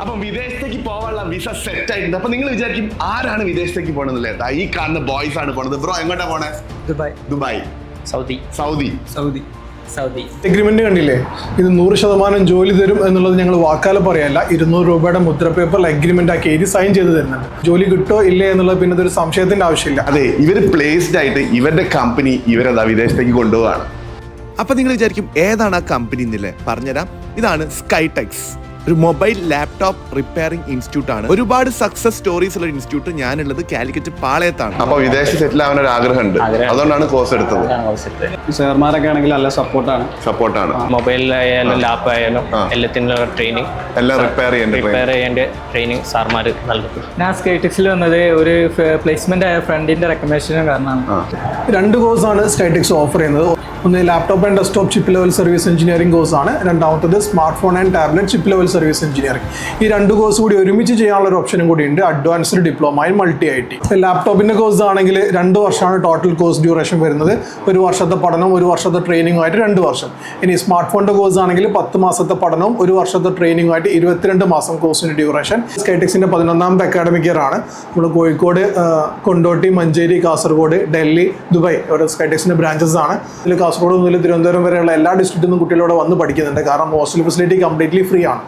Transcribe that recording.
അപ്പം വിദേശത്തേക്ക് പോകാനുള്ള വിസ സെറ്റ് ആയിട്ടുണ്ട് അപ്പൊ നിങ്ങൾ വിചാരിക്കും ആരാണ് വിദേശത്തേക്ക് പോകണമെന്നില്ല ഈ കാണുന്ന ബോയ്സ് ആണ് പോണത്. ബ്രോ എങ്ങോട്ടാ പോണേ? Dubai. Dubai. Saudi. Saudi. Saudi. Saudi. Agreement കണ്ടില്ലേ? ഇത് നൂറ് ശതമാനം ജോലി തരും എന്നുള്ളത് ഞങ്ങൾ വാക്കാല പറയല്ല. ഇരുന്നൂറ് രൂപയുടെ മുദ്ര പേപ്പറിൽ അഗ്രിമെന്റ് ആക്കി എഴുതി സൈൻ ചെയ്ത് തരുന്നുണ്ട്. ജോലി കിട്ടോ ഇല്ലേ എന്നുള്ളത് പിന്നെ ഇതൊരു സംശയത്തിന്റെ ആവശ്യമില്ല. അതെ ഇവർ പ്ലേസ്ഡ് ആയിട്ട് ഇവരുടെ കമ്പനി ഇവരതാ വിദേശത്തേക്ക് കൊണ്ടുപോവാണ്. അപ്പൊ നിങ്ങൾ വിചാരിക്കും ഏതാണ് ആ കമ്പനി എന്നില്ലേ പറഞ്ഞുതരാം. ഇതാണ് സ്കൈടെക്സ് ഒരു മൊബൈൽ ലാപ്ടോപ്പ് റിപ്പയറിംഗ് ഇൻസ്റ്റിറ്റ്യൂട്ട് ആണ് ഒരുപാട് സക്സസ് സ്റ്റോറീസ് ഉള്ള ഇൻസ്റ്റിറ്റ്യൂട്ട് ഞാനുള്ളത് കാലിക്കറ്റ് പാളയത്താണ്. അപ്പൊ വിദേശ സെറ്റിൽ ആവാൻ ഒരു ആഗ്രഹമുണ്ട്. ആഗ്രഹം. അതുകൊണ്ടാണ് കോഴ്സ് എടുത്തത്. സാർമാരൊക്കെ ആണെങ്കിൽ നല്ല സപ്പോർട്ടാണ് സപ്പോർട്ടാണ് മൊബൈലിലായാലും ലാപ്പ് ആയാലും എല്ലാത്തിനുള്ള ട്രെയിനിങ് എല്ലാം റിപ്പയർ ചെയ്യേണ്ട റിപ്പയർ ചെയ്യേണ്ട ട്രെയിനിങ് സാർമാർ നൽകും. ഞാൻ സ്കൈടെക്സിൽ വന്നത് ഒരു പ്ലേസ്മെന്റ് ആയ ഫ്രണ്ടിന്റെ റെക്കമെൻഡേഷനും കാരണമാണ്. രണ്ട് കോഴ്സാണ് സ്കൈടെക്സ് ഓഫർ ചെയ്യുന്നത്. ഒന്ന് laptop and desktop chip level service engineering കോഴ്സാണ് രണ്ടാമത്തത് smart phone and tablet chip level service engineering ഈ രണ്ട് കോഴ്സ് കൂടി ഒരുമിച്ച് ചെയ്യാനുള്ള ഒരു ഓപ്ഷനും കൂടി ഉണ്ട്. Advanced diploma in multi I T ലാപ്ടോപ്പിന്റെ course ആണെങ്കിൽ രണ്ട് വർഷമാണ് ടോട്ടൽ കോഴ്സ് ഡ്യൂറേഷൻ വരുന്നത്. ഒരു വർഷത്തെ പഠനം ഒരു വർഷത്തെ ട്രെയിനിങ് ആയിട്ട് രണ്ട് വർഷം. ഇനി സ്മാർട്ട് ഫോണിന്റെ കോഴ്സ് ആണെങ്കിൽ പത്ത് മാസത്തെ പഠനവും ഒരു വർഷത്തെ ട്രെയിനിങ് ആയിട്ട് ഇരുപത്തിരണ്ട് മാസം കോഴ്സിന്റെ ഡ്യൂറേഷൻ സ്കൈടെക്സിന്റെ പതിനൊന്നാമത്തെ അക്കാഡമിക് ഇയർ ആണ്. നമ്മൾ കോഴിക്കോട് കൊണ്ടോട്ടി മഞ്ചേരി കാസർഗോഡ് ഡൽഹി ദുബായ്. ഇവിടെ സ്കൈടെക്സിന്റെ ബ്രാഞ്ചസ് ആണ്. ഇതിൽ കാസർഗോഡ് മുതൽ തിരുവനന്തപുരം വരെയുള്ള എല്ലാ ഡിസ്ട്രിക്റ്റിൽ നിന്നും കുട്ടികളോട് വന്ന് പഠിക്കുന്നുണ്ട്. കാരണം ഹോസ്റ്റൽ ഫെസിലിറ്റി കംപ്ലീറ്റ്ലി ഫ്രീ ആണ്.